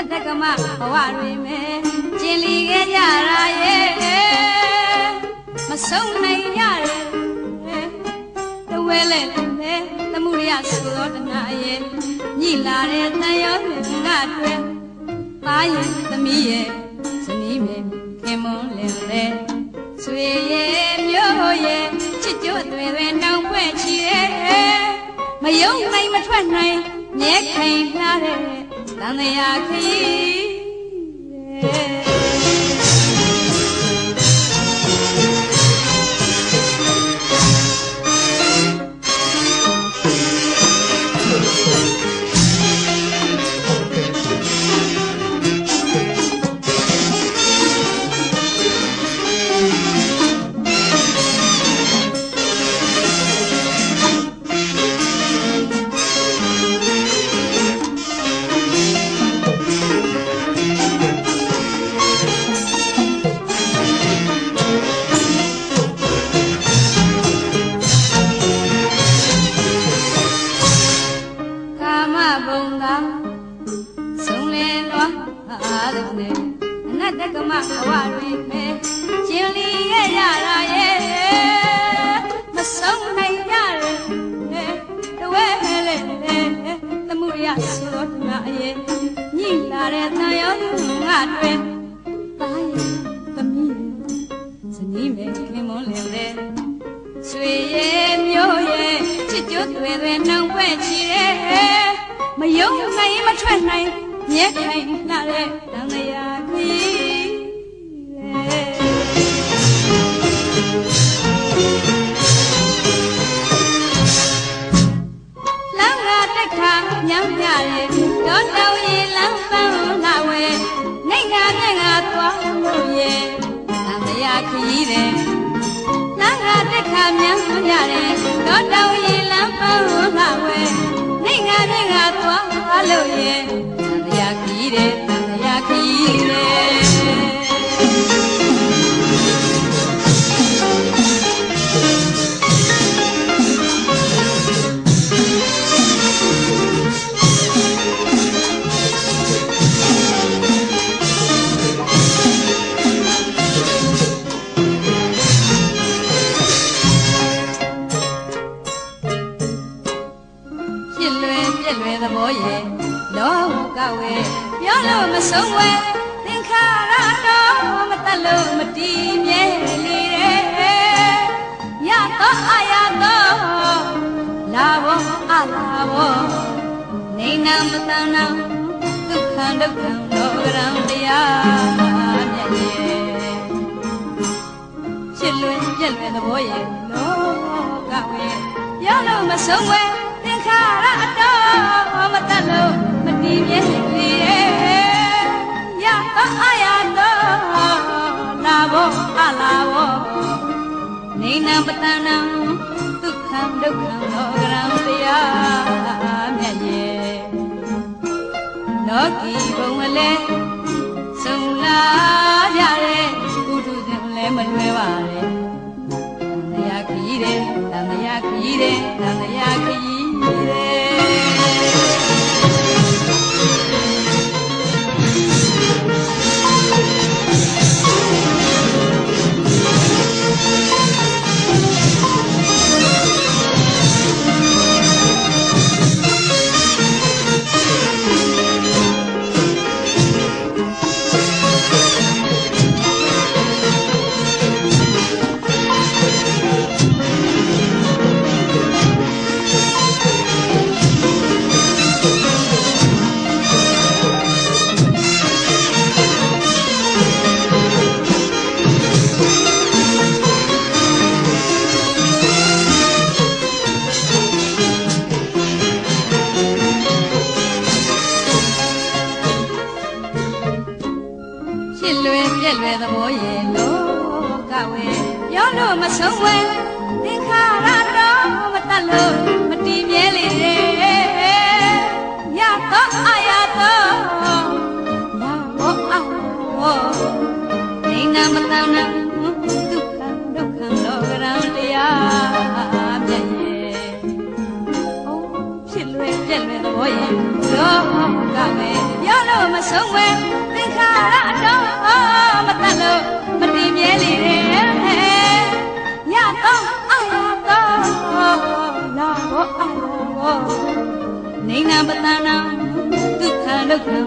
တ်တက္ကမဘဝတွေမဲ့ကျင်လီခဲ့ကြတာရဲ့မဆုံးနိုင်ကြတယ်တဝဲလဲလဲသမှုရဆိုတော်တနာရဲ့ညိလာတဲ့တန်ရောမြင်ကတွေ့သားရဲ့သမီးရဲ့ဇနီးမဲ့ခင်မွန်းလင်လဲဆွေရဲ့မျိုးရဲ့ချစ်ကြွတွေတွေနောင်ပွဲချီရဲ့မယုံနိုင်မထွက်နိုင် မြဲခိုင်လာတဲ့တန်တရာခရီး အားလုံးနဲ့အနတ္တကမဘဝတွေမဲ့ကျင်လီရဲ့ရတာရဲ့မဆုံးနိုင်ကြတယ်တဝဲလဲသမှုရဆိုတော့ဒီမှာရဲ့ညိလာတဲ့တန်ရောငါတွေသားရဲ့သမီးရဲ့ဇနီးမဲ့ခင်မွန်းလင်လဲဆွေရဲ့မျိုးရဲ့ချစ်ကြွတွေတွေနှောင်ပွဲချီတဲ့မယုံနိုင်မထွက်နိုင် မြဲခိုင်လာတဲ့တန်တရာခီးလမ်းကတက်ခါညံ့ပြတဲ့တော့တောင်ရီလမ်းပန်းလာဝဲနိုင်ကမြက်ကသွားလို့ရဲ့တန်တရာခီးတဲ့လမ်းကတက်ခါမြန်ရတယ်တော့တောင်ရီလမ်းပန်းလာဝဲ လွယ်ပြက်လွယ်သဘောရဲ့လောကဝဲပြောလို့မဆုံးဝဲသင်္ခါရတော့မတက်လို့မတည်မြဲလေတဲ့ရတော့အာရတော့လာဘောအလာဘောနေနာမတန်နာဒုက္ခဒုက္ခလောကရံတရားမြတ်ရဲ့ဖြစ်လွယ်ပြက်လွယ်သဘောရဲ့လောကဝဲပြောလို့မဆုံးဝဲ ပတနံဒုက္ခဒုက္ခလောကရံတရားမြတ်ရဲ့လောကီဘုံမလဲဆုံလာကြတဲ့ကုထုသင်လဲမလွယ်ပါနဲ့တန်တရားခီးတယ်တန်တရားခီးတယ်တန်တရားခီးတ ဝဲပြောလို့မဆုံးဝဲသင်္ခါရတော့မတတ်လို့မတည်မြဲလေတဲ့ရတော့အာရတော့မောဘောအောဘောနေနာမတန်နာဒုက္ခဒုက္ခလောကရံတရားပြည့်ရဲ့အိုးဖြစ်လွယ်ပြည့်လွယ်သဘောရဲ့တော့ကပဲပြောလို့မဆုံးဝဲသင်္ခါရတော့မတတ်လို့မတည်မြဲလေတဲ့ နာပတနာဒုက္ခဒုက္ခ